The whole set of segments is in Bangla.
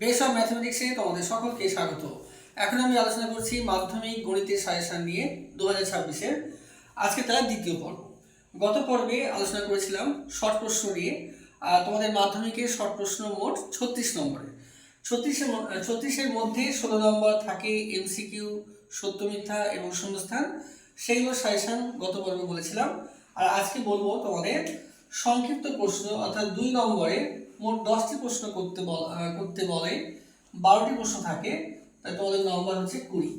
বেস ম্যাথমেটিক্সে তোমাদের সকলকে স্বাগত। এখন আমি আলোচনা করছি মাধ্যমিক গণিতের সাজেশন নিয়ে দু হাজার ছাব্বিশের আজকে তার দ্বিতীয় পর্ব। গত পর্বে আলোচনা করেছিলাম শর্ট প্রশ্ন নিয়ে তোমাদের মাধ্যমিকের শর্ট প্রশ্ন মোট ছত্রিশ নম্বরে। ছত্রিশের ছত্রিশের মধ্যে ষোলো নম্বর থাকে এমসিকিউ সত্য মিথ্যা এবং শূন্যস্থান সেইগুলো সাজেশন গত পর্বে বলেছিলাম। আর আজকে বলব তোমাদের সংক্ষিপ্ত প্রশ্ন, অর্থাৎ দুই নম্বরে মোট দশটি প্রশ্ন করতে করতে বলে, বারোটি প্রশ্ন থাকে, তাই তোমাদের নম্বর হচ্ছে কুড়ি।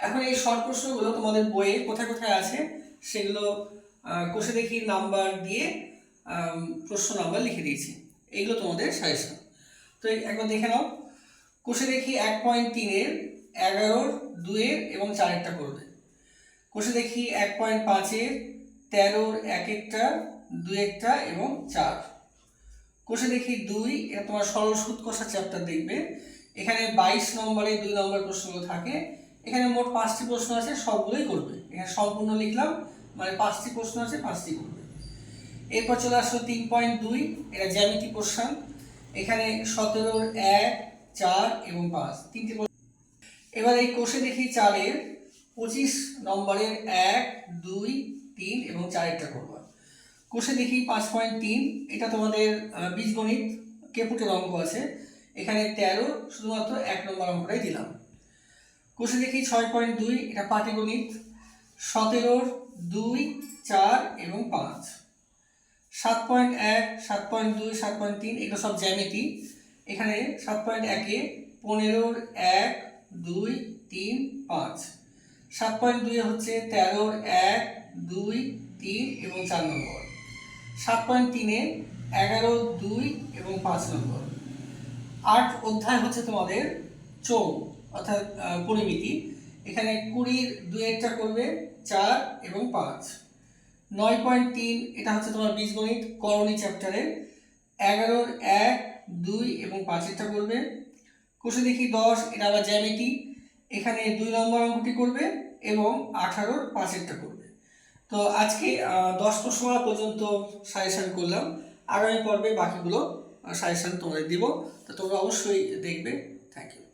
এখন এই শর্ট প্রশ্নগুলো তোমাদের বইয়ে কোথায় কোথায় আছে সেগুলো কষে দেখি নাম্বার দিয়ে প্রশ্ন নাম্বার লিখে দিয়েছি। এইগুলো তোমাদের সাজেশন তো একবার দেখে নাও। কষে দেখি এক পয়েন্ট তিনের, এগারোর দুয়ের এবং চারেরটা করবে। কষে দেখি এক পয়েন্ট পাঁচের, তেরোর এক একটা দু একটা এবং চার। কষে দেখি দুই, এটা তোমার সরল সুদ কষা চ্যাপ্টার দেখবে। এখানে বাইশ নম্বরে দুই নম্বর প্রশ্নগুলো থাকে। এখানে মোট পাঁচটি প্রশ্ন আছে, সবগুলোই করবে। এখানে সম্পূর্ণ লিখলাম মানে পাঁচটি প্রশ্ন আছে, পাঁচটি করবে। এরপর চলে আসলো তিন পয়েন্ট দুই, এটা জ্যামিতি প্রশ্ন। এখানে সতেরোর এক, চার এবং পাঁচ, তিনটি। এবার এই কোষে দেখি চারের, পঁচিশ নম্বরের এক, দুই, তিন এবং চারেরটা করবা। কোষে দেখি পাঁচ পয়েন্ট তিন, এটা তোমাদের বীজগণিত কেপুটের অঙ্ক আছে। এখানে তেরো, শুধুমাত্র এক নম্বর অঙ্কটাই দিলাম। কোষে দেখি ছয় পয়েন্ট দুই, এটা পাটিগণিত সতেরোর দুই, চার এবং পাঁচ। সাত পয়েন্ট এক, সাত পয়েন্ট দুই, সাত পয়েন্ট তিন, এগুলো সব জ্যামিতি। এখানে সাত পয়েন্ট একে পনেরোর এক, দুই, তিন, পাঁচ। সাত পয়েন্ট দুই হচ্ছে তেরোর এক, দুই, তিন এবং চার নম্বর। সাত পয়েন্ট তিনে এগারো, দুই এবং পাঁচ নম্বর। আট অধ্যায় হচ্ছে তোমাদের চৌ অর্থাৎ পরিমিতি। এখানে কুড়ির একটা করবে, চার এবং পাঁচ। নয় পয়েন্ট তিন, এটা হচ্ছে তোমার বীজগণিত, করণী চ্যাপ্টারের। এগারোর এক, দুই এবং পাঁচেরটা করবে। কোষে দেখি দশ, এটা আবার জ্যামিতি। এখানে দুই নম্বর অঙ্কটি করবে এবং আঠারোর পাঁচেরটা করবে। তো আজকে দশ প্রশ্ন পর্যন্ত সাজেশন করলাম। আগামী পর্বে বাকিগুলো সাজেশন তোমাদের দিব। তো তোমরা অবশ্যই দেখবে। Thank you